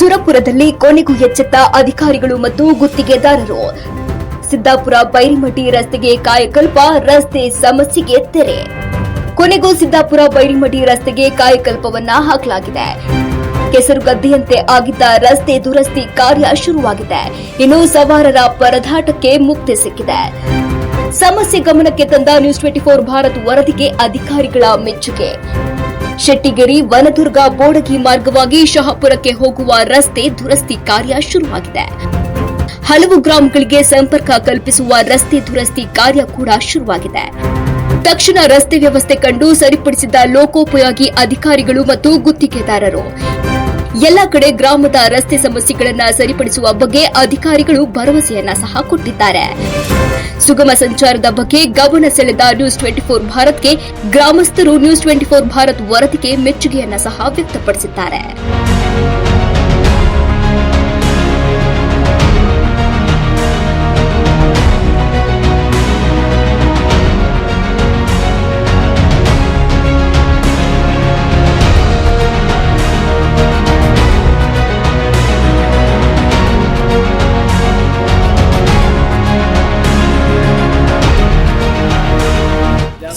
ಸುರಪುರದಲ್ಲಿ ಕೊನೆಗೂ ಎಚ್ಚೆತ್ತ ಅಧಿಕಾರಿಗಳು ಮತ್ತು ಗುತ್ತಿಗೆದಾರರು. ಸಿದ್ದಾಪುರ ಬೈರಿಮಠಿ ರಸ್ತೆಗೆ ಕಾಯಕಲ್ಪ, ರಸ್ತೆ ಸಮಸ್ಯೆಗೆ ತೆರೆ. ಕೊನೆಗೂ ಸಿದ್ದಾಪುರ ಬೈರಿಮಠಿ ರಸ್ತೆಗೆ ಕಾಯಕಲ್ಪವನ್ನ ಹಾಕಲಾಗಿದೆ. ಕೆಸರುಗದ್ದೆಯಂತೆ ಆಗಿದ್ದ ರಸ್ತೆ ದುರಸ್ತಿ ಕಾರ್ಯ ಶುರುವಾಗಿದೆ. ಇನ್ನು ಸವಾರರ ಪರದಾಟಕ್ಕೆ ಮುಕ್ತಿ ಸಿಕ್ಕಿದೆ. ಸಮಸ್ಯೆ ಗಮನಕ್ಕೆ ತಂದ ನ್ಯೂಸ್ ಟ್ವೆಂಟಿ ಫೋರ್ ಭಾರತ್ ವರದಿಗೆ ಅಧಿಕಾರಿಗಳ ಮೆಚ್ಚುಗೆ. ಶೆಟ್ಟಿಗೆರಿ, ವನದುರ್ಗ, ಬೋಡಗಿ ಮಾರ್ಗವಾಗಿ ಶಹಾಪುರಕ್ಕೆ ಹೋಗುವ ರಸ್ತೆ ದುರಸ್ತಿ ಕಾರ್ಯ ಶುರುವಾಗಿದೆ. ಹಲವು ಗ್ರಾಮಗಳಿಗೆ ಸಂಪರ್ಕ ಕಲ್ಪಿಸುವ ರಸ್ತೆ ದುರಸ್ತಿ ಕಾರ್ಯ ಕೂಡ ಶುರುವಾಗಿದೆ. ತಕ್ಷಣ ರಸ್ತೆ ವ್ಯವಸ್ಥೆ ಕಂಡು ಸರಿಪಡಿಸಿದ ಲೋಕೋಪಯೋಗಿ ಅಧಿಕಾರಿಗಳು ಮತ್ತು ಗುತ್ತಿಗೆದಾರರು. ಎಲ್ಲ ಕಡೆ ಗ್ರಾಮದ ರಸ್ತೆ ಸಮಸ್ಯೆಗಳನ್ನ ಸರಿಪಡಿಸುವ ಬಗ್ಗೆ ಅಧಿಕಾರಿಗಳು ಭರವಸೆಯನ್ನ ಸಹ ಕೊಟ್ಟಿದ್ದಾರೆ. ಸುಗಮ ಸಂಚಾರದ ಬಗ್ಗೆ ಗಮನ ಸೆಳೆದ ನ್ಯೂಸ್ ಟ್ವೆಂಟಿ ಫೋರ್ ಭಾರತ್ಗೆ ಗ್ರಾಮಸ್ಥರು ನ್ಯೂಸ್ ಟ್ವೆಂಟಿ ಫೋರ್ ಭಾರತ್ ವರದಿಗೆ ಮೆಚ್ಚುಗೆಯನ್ನ ಸಹ ವ್ಯಕ್ತಪಡಿಸಿದ್ದಾರೆ.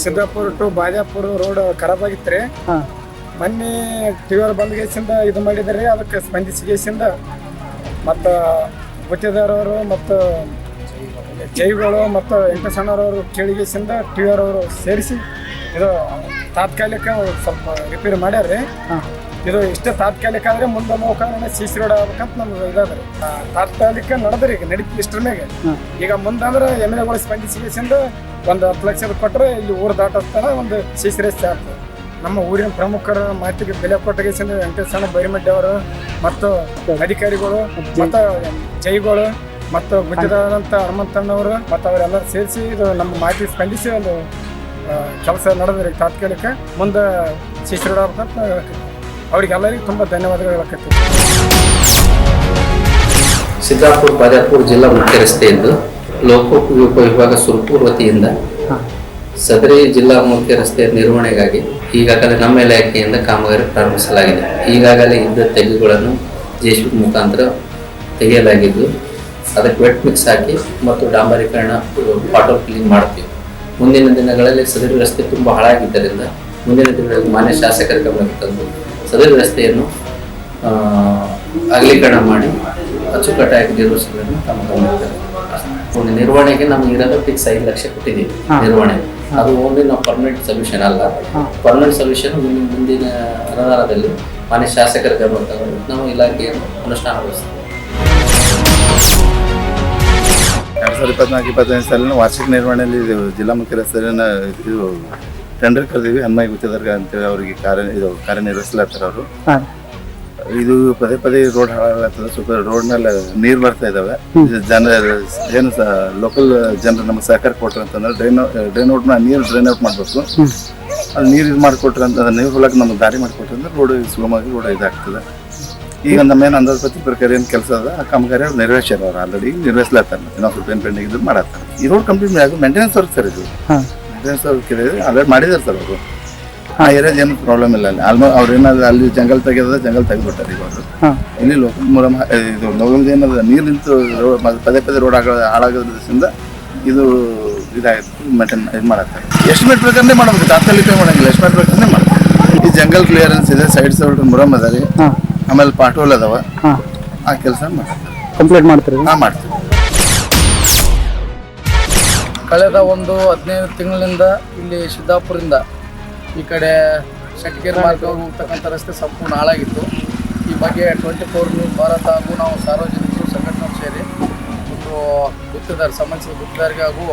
ಸಿದ್ದಾಪುರ ಟು ಬಾಜಾಪುರ ರೋಡ್ ಖರಾಬ್ ಆಗಿತ್ರಿ. ಮೊನ್ನೆ ಟಿವಿಯರ್ ಬಂದ್ ಗೇಸಿಂದ ಇದು ಮಾಡಿದ್ರಿ ಅದಕ್ಕೆ ಸ್ಪಂದಿಸಿ ಗೇಸಿಂದ ಮತ್ತು ಗುತ್ತಿದಾರವರು ಮತ್ತು ಜೈಗಳು ಮತ್ತು ವೆಂಕಟೇಶಣ್ಣರವರು ಕೇಳಿಗೇಸಿಂದ ಟಿವಿಯರ್ ಅವರು ಸೇರಿಸಿ ಇದು ತಾತ್ಕಾಲಿಕ ಸ್ವಲ್ಪ ರಿಪೇರಿ ಮಾಡ್ಯಾರ್ರಿ. ಇದು ಇಷ್ಟೇ ತಾತ್ಕಾಲಿಕ ಆದ್ರೆ ಮುಂದೆ ಹೋಗೋಣ ಸಿ ಸಿ ರೋಡ್ ಆಗ್ಬೇಕಂತ ನಮ್ಗೆ ಇದಾದ್ರಿ. ತಾತ್ಕಾಲಿಕ ನಡೆದ್ರಿ ಈಗ ನಡೀತಿ ಇಷ್ಟ್ರ ಮ್ಯಾಗೆ. ಈಗ ಮುಂದಂದ್ರೆ ಎಂ ಎಲ್ ಎಗಳು ಸ್ಪಂದಿಸಿಗೆಸಿಂದ ಒಂದು ಹತ್ತು ಲಕ್ಷ ಕೊಟ್ಟರೆ ಇಲ್ಲಿ ಊರು ದಾಟೋತನ ಒಂದು ಸಿ ಸಿ ರೇಸ್ ಆಗ್ತದೆ ನಮ್ಮ ಊರಿನ ಪ್ರಮುಖರ ಮಾತಿಗೆ ಬೆಲೆ ಕೊಟ್ಟಗೇಶನ್ ವೆಂಕಟೇಶ್ವರ ಬೈರಮಡ್ಡಿ ಅವರು, ಮತ್ತು ಅಧಿಕಾರಿಗಳು, ಮತ್ತು ಜೈಗಳು, ಮತ್ತು ಗುಜರಾತ್ ಹನುಮಂತಣ್ಣವರು, ಮತ್ತು ಅವರೆಲ್ಲ ಸೇರಿಸಿ ಇದು ನಮ್ಮ ಮಾತಿಗೆ ಸ್ಪಂದಿಸಿ ಒಂದು ಕೆಲಸ ನಡೆದ್ರಿ ತಾತ್ಕಾಲಿಕ. ಮುಂದೆ ಸಿ ಸಿ ಅವರಿಗೆಲ್ಲರಿಗೂ ತುಂಬ ಧನ್ಯವಾದಗಳು ಹೇಳಕತ್ತೀವಿ ಸಿದ್ದಾಪುರ ಬಾಜಾಪುರ ಜಿಲ್ಲಾ ಮುಖ್ಯ ರಸ್ತೆಯಿಂದ ಲೋಕೋಪಯೋಗ ವಿಭಾಗ ಸುರಪುರ್ ವತಿಯಿಂದ ಸದರಿ ಜಿಲ್ಲಾ ಮುಖ್ಯ ರಸ್ತೆಯ ನಿರ್ವಹಣೆಗಾಗಿ ಈಗಾಗಲೇ ನಮ್ಮ ಇಲಾಖೆಯಿಂದ ಕಾಮಗಾರಿ ಪ್ರಾರಂಭಿಸಲಾಗಿದೆ. ಈಗಾಗಲೇ ಇದ್ದ ತೆಗೆಗಳನ್ನು ಜೆ ಮುಖಾಂತರ ತೆಗೆಯಲಾಗಿದ್ದು ಅದಕ್ಕೆ ವೆಟ್ ಮಿಕ್ಸ್ ಹಾಕಿ ಮತ್ತು ಡಾಂಬರೀಕರಣ ವಾಟರ್ ಕ್ಲೀನ್ ಮಾಡ್ತೀವಿ. ಮುಂದಿನ ದಿನಗಳಲ್ಲಿ ಸದರಿ ರಸ್ತೆ ತುಂಬ ಹಾಳಾಗಿದ್ದರಿಂದ ಮುಂದಿನ ದಿನಗಳಲ್ಲಿ ಮಾನ್ಯ ಶಾಸಕರ ಗಮನಕ್ಕೆ ತಂದು ಸದರಿ ರಸ್ತೆಯನ್ನು ಅಗಲೀಕರಣ ಮಾಡಿ ಅಚ್ಚುಕಟ್ಟಾಗಿ ನಿರ್ವಹಿಸಲು ತಮ್ಮ ಗಮನಕ್ಕೆ ಒಂದು ನಿರ್ವಹಣೆಗೆ ನಮ್ಗೆ ಇರೋದು ಫಿಕ್ಸ್ ಐದು ಲಕ್ಷ ಕೊಟ್ಟಿದ್ದೀವಿ ನಿರ್ವಹಣೆ. ಅದು ಓನ್ಲಿ ನಾವು ಪರ್ಮನೆಂಟ್ ಸೊಲ್ಯೂಷನ್ ಅಲ್ಲ. ಪರ್ಮನೆಂಟ್ ಸೊಲ್ಯೂಷನ್ ಮುಂದಿನ ಅನುದಾನದಲ್ಲಿ ಮಾನ್ಯ ಶಾಸಕರ ಗಮನ ತಗೊಂಡು ನಾವು ಇಲಾಖೆಯನ್ನು ಅನುಷ್ಠಾನಗೊಳಿಸ್ತೀವಿ. ಎರಡು ಸಾವಿರದ ಇಪ್ಪತ್ನಾಲ್ಕು ಇಪ್ಪತ್ತೈದು ಸಾಲಿನ ವಾರ್ಷಿಕ ನಿರ್ವಹಣೆಯಲ್ಲಿ ಇದು ಜಿಲ್ಲಾ ಮುಖ್ಯ ರಸ್ತೆಯನ್ನು ಇದು ಟೆಂಡರ್ ಕರೆದಿವಿ. ಹನುಮಾಯಿ ಗುತ್ತಿದಾರ್ಗ ಅಂತೇಳಿ ಅವರಿಗೆ ಕಾರ್ಯ ಇದು ಕಾರ್ಯನಿರ್ವಹಿಸಲಾಗ್ತಾರೆ ಅವರು. ಇದು ಪದೇ ಪದೇ ರೋಡ್ ಹಾಳಾಗ್ತದೆ ಸ್ವಲ್ಪ ರೋಡ್ನಲ್ಲಿ ನೀರು ಬರ್ತಾ ಇದಾವೆ. ಇದು ಜನ ಏನು ಲೋಕಲ್ ಜನರು ನಮ್ಗೆ ಸಹಕಾರ ಕೊಟ್ರು ಅಂತಂದ್ರೆ ಡ್ರೈನ್ ಡ್ರೈನ್ ಔಟ್ ನೀರು ಡ್ರೈನ್ ಔಟ್ ಮಾಡಬೇಕು. ಅದು ನೀರು ಇದು ಮಾಡಿಕೊಟ್ರೆ ಅಂತ ನೀರು ಹೊಲಕ್ಕೆ ನಮ್ಗೆ ದಾರಿ ಮಾಡಿಕೊಟ್ರೆ ಅಂದ್ರೆ ರೋಡ್ ಸುಗಮವಾಗಿ ರೋಡ್ ಇದಾಗ್ತದೆ. ಈಗ ನಮ್ಮೇನು ಅಂದಾಜು ಪತಿ ಪ್ರಕಾರ ಏನು ಕೆಲಸ ಅದ? ಆ ಕಾಮಗಾರಿ ಅವ್ರು ನಿರ್ವಹಿಸ್ಯಾರ ಅವ್ರು ಆಲ್ರೆಡಿ ನಿರ್ವಹಿಸ್ಲಾತಾರೆ ಇನ್ನೊಂದು ಸ್ವಲ್ಪ ಏನು ಪೆಂಡಿಂಗ್ ಇದ್ರು ಮಾಡತ್ತಾರೆ. ಈ ರೋಡ್ ಕಂಪ್ಲೀಟ್ ಆಗಿ ಮೇಂಟೆನೆನ್ಸ್ ಅವ್ರಿಗೆ ಸರ್ ಇದು. ಮೇಂಟೆನೆನ್ಸ್ ಅವ್ರಿಗೆ ಆಲ್ರೆಡಿ ಮಾಡಿದಾರೆ ಸರ್ ಅವರು. ಆ ಏರಿಯಾದ ಏನು ಪ್ರಾಬ್ಲಮ್ ಇಲ್ಲ ಅಲ್ಲಿ. ಆಲ್ಮೋಸ್ಟ್ ಅವ್ರು ಏನಾದ್ರು ಅಲ್ಲಿ ಜಂಗಲ್ ತೆಗೆದ ಜಂಗಲ್ ತೆಗೆದ್ಬಿಟ್ಟಾರೆ ಇವಾಗ. ಹಾ. ಇಲ್ಲಿ ಲೋಕಲ್ ಮುರಮ ಇದು ಲೋಕಲ್ದು ಏನದ ನೀರು ನಿಂತು ರೋ- ಮ- ಪದೇ ಪದೇ ರೋಡ್ ಆಗ ಹಾಳಾಗೋದ್ರಿಂದ ಇದು ಇದಾಗುತ್ತೆ ಮೇಂಟೈನ್ ಇದು ಮಾಡತ್ತಾರೆ ಎಸ್ಟಿಮೇಟ್ ಪ್ರಕಾರನೇ ಮಾಡ್ಬೇಕು ತಾತ್ಕಾಲಿಕ ಮಾಡಂಗಿಲ್ಲ ಎಸ್ಟಿಮೇಟ್ ಪ್ರಕಾರನೇ ಮಾಡ್ತಾರೆ ಈ ಜಂಗಲ್ ಕ್ಲಿಯರೆನ್ಸ್ ಇದೆ ಸೈಡ್ ಸೈಡ್ ಮುರಮ್ ಅದ ರೀ ಹಾ. ಆಮೇಲೆ ಪಾಟೋಲ್ ಅದಾವ. ಹಾ. ಆ ಕೆಲಸ ಮಾಡ್ತಾರೆ ಕಂಪ್ಲೀಟ್ ಮಾಡ್ತೀರಿ? ನಾ ಮಾಡ್ತೀವಿ. ಕಳೆದ ಒಂದು ಹದಿನೈದು ತಿಂಗಳಿಂದ ಇಲ್ಲಿ ಸಿದ್ದಾಪುರದಿಂದ ಈ ಕಡೆ ಶಟ್ಕೇರ್ ಮಾರ್ಗ ಹೋಗ್ತಕ್ಕಂಥ ರಸ್ತೆ ಸಂಪೂರ್ಣ ಹಾಳಾಗಿತ್ತು. ಈ ಬಗ್ಗೆ ಟ್ವೆಂಟಿ ಫೋರ್ ನ್ಯೂಸ್ ಭಾರತ ಹಾಗೂ ನಾವು ಸಾರ್ವಜನಿಕರು ಸಂಘಟನೆ ಸೇರಿ ಒಂದು ಗುತ್ತಿದಾರ ಸಂಬಂಧಿಸಿದ ಗುತ್ತಿದಾರಿಗೆ ಹಾಗೂ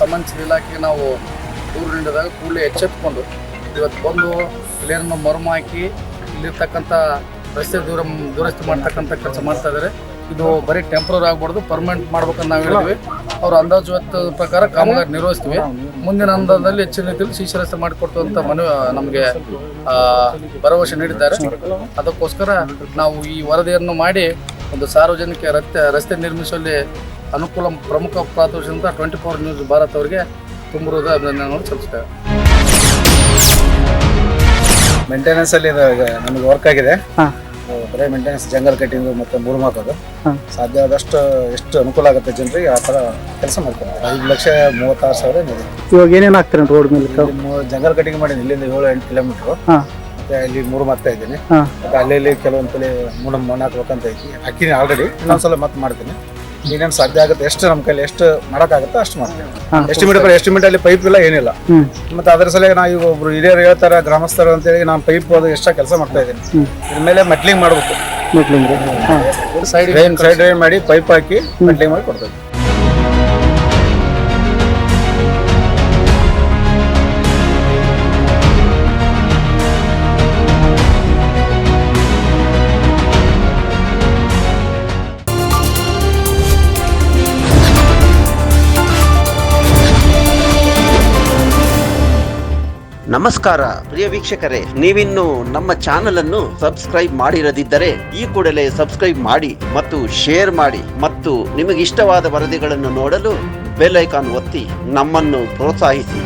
ಸಂಬಂಧಿಸಿದ ಇಲಾಖೆಗೆ ನಾವು ದೂರು ನೀಡಿದಾಗ ಕೂಡಲೇ ಎಚ್ಚೆತ್ಕೊಂಡು ಇವತ್ತು ಬಂದು ಇಲ್ಲೇನನ್ನು ಮರ್ಮ ಹಾಕಿ ಇಲ್ಲಿರ್ತಕ್ಕಂಥ ರಸ್ತೆ ದೂರ ದುರಸ್ತಿ ಮಾಡ್ತಕ್ಕಂಥ ಕೆಲಸ ಮಾಡ್ತಾ ಇದ್ದಾರೆ. ಇದು ಬರೀ ಟೆಂಪ್ರರಿ ಆಗ್ಬಾರ್ದು ಪರ್ಮನೆಂಟ್ ಮಾಡ್ಬೇಕಂತ ನಾವು ಹೇಳಿದ್ವಿ. ಅವ್ರ ಅಂದಾಜು ಪ್ರಕಾರ ಕಾಮಗಾರಿ ನಿರ್ವಹಿಸ್ತೀವಿ. ಮುಂದಿನ ಹಂತದಲ್ಲಿ ಹೆಚ್ಚಿನ ರೀತಿಯಲ್ಲಿ ಶಿಶು ರಸ್ತೆ ಮಾಡಿಕೊಟ್ಟು ಅಂತ ಮನವಿ ನಮಗೆ ಆ, ಭರವಸೆ ನೀಡಿದ್ದಾರೆ. ಅದಕ್ಕೋಸ್ಕರ ನಾವು ಈ ವರದಿಯನ್ನು ಮಾಡಿ ಒಂದು ಸಾರ್ವಜನಿಕ ರಸ್ತೆ ರಸ್ತೆ ನಿರ್ಮಿಸುವಲ್ಲಿ ಅನುಕೂಲ ಪ್ರಮುಖ ಪಾತ್ರದಿಂದ ಟ್ವೆಂಟಿ ಫೋರ್ ನ್ಯೂಸ್ ಭಾರತ್ ಅವರಿಗೆ ತುಂಬ ಹೃದಯ ಅಭಿನಂದನೆಗಳನ್ನು ಸಲ್ಲಿಸ್ತೇವೆ. ಮೇಂಟೆನೆನ್ಸಲ್ಲಿ ನಮಗೆ ವರ್ಕ್ ಆಗಿದೆ. ಹಾ. ಬರೀ ಮೇಂಟೆನೆನ್ಸ್ ಜಂಗಲ್ ಕಟ್ಟಿಂಗ್ ಮತ್ತೆ ಮೂರು ಹಾಕೋದು. ಸಾಧ್ಯ ಆದಷ್ಟು ಎಷ್ಟು ಅನುಕೂಲ ಆಗುತ್ತೆ ಜನರಿಗೆ ಆ ತರ ಕೆಲಸ ಮಾಡ್ತಾರೆ ಐದು ಲಕ್ಷ ಮೂವತ್ತಾರು ಸಾವಿರ ಇದೆ. ಇವಾಗ ಏನೇನು ಆಗ್ತಾರೆ ರೋಡ್ ಮೇಲೆ ಜಂಗಲ್ ಕಟ್ಟಿಂಗ್ ಮಾಡಿದ್ದೀನಿ. ಇಲ್ಲಿಂದ ಏಳು ಎಂಟು ಕಿಲೋಮೀಟರ್. ಮತ್ತೆ ಇಲ್ಲಿ ಮೂರು ಮಾಡ್ತಾ ಇದ್ದೀನಿ. ಮತ್ತೆ ಅಲ್ಲಿ ಕೆಲವೊಂದು ಕಡೆ ಮೂಡ ಮಣ್ಣು ಹಾಕ್ಬೇಕಂತ ಐತಿ. ಹಾಕಿನಿ ಆಲ್ರೆಡಿ ಇನ್ನೊಂದ್ಸಲ ಮತ್ತೆ ಮಾಡ್ತೀನಿ. ಏನೇನು ಸಾಧ್ಯ ಆಗುತ್ತೆ ಎಷ್ಟು ನಮ್ಮ ಕೈಲಿ ಎಷ್ಟು ಮಾಡೋಕ್ಕಾಗುತ್ತೆ ಅಷ್ಟು ಮಾಡ್ತೀವಿ. ಎಸ್ಟಿಮೇಟ್ ಎಸ್ಟಿಮೇಟ್ ಅಲ್ಲಿ ಪೈಪ್ ಇಲ್ಲ ಏನಿಲ್ಲ. ಮತ್ತೆ ಅದ್ರ ಸಲ ನಾವು ಈಗ ಒಬ್ರು ಹಿರಿಯರು ಹೇಳ್ತಾರೆ ಗ್ರಾಮಸ್ಥರು ಅಂತೇಳಿ ನಾನು ಪೈಪ್ ಅದು ಎಷ್ಟ ಕೆಲಸ ಮಾಡ್ತಾ ಇದ್ದೀನಿ. ಇದ್ರ ಮೇಲೆ ಮೆಟ್ಲಿಂಗ್ ಮಾಡ್ಬೇಕು. ಮೆಟ್ಲಿಂಗ್ ಸೈಡ್ ಸೈಡ್ ಡ್ರೈನ್ ಮಾಡಿ ಪೈಪ್ ಹಾಕಿ ಮೆಟ್ಲಿಂಗ್ ಮಾಡಿ ಕೊಡ್ತೇವೆ ನಮಸ್ಕಾರ, ಪ್ರಿಯ ವೀಕ್ಷಕರೇ. ನೀವಿನ್ನು ನಮ್ಮ ಚಾನೆಲ್ ಅನ್ನು ಸಬ್ಸ್ಕ್ರೈಬ್ ಮಾಡಿರದಿದ್ದರೆ ಈ ಕೂಡಲೇ ಸಬ್ಸ್ಕ್ರೈಬ್ ಮಾಡಿ ಮತ್ತು ಶೇರ್ ಮಾಡಿ ಮತ್ತು ನಿಮಗಿಷ್ಟವಾದ ವರದಿಗಳನ್ನು ನೋಡಲು ಬೆಲ್ ಐಕಾನ್ ಒತ್ತಿ ನಮ್ಮನ್ನು ಪ್ರೋತ್ಸಾಹಿಸಿ.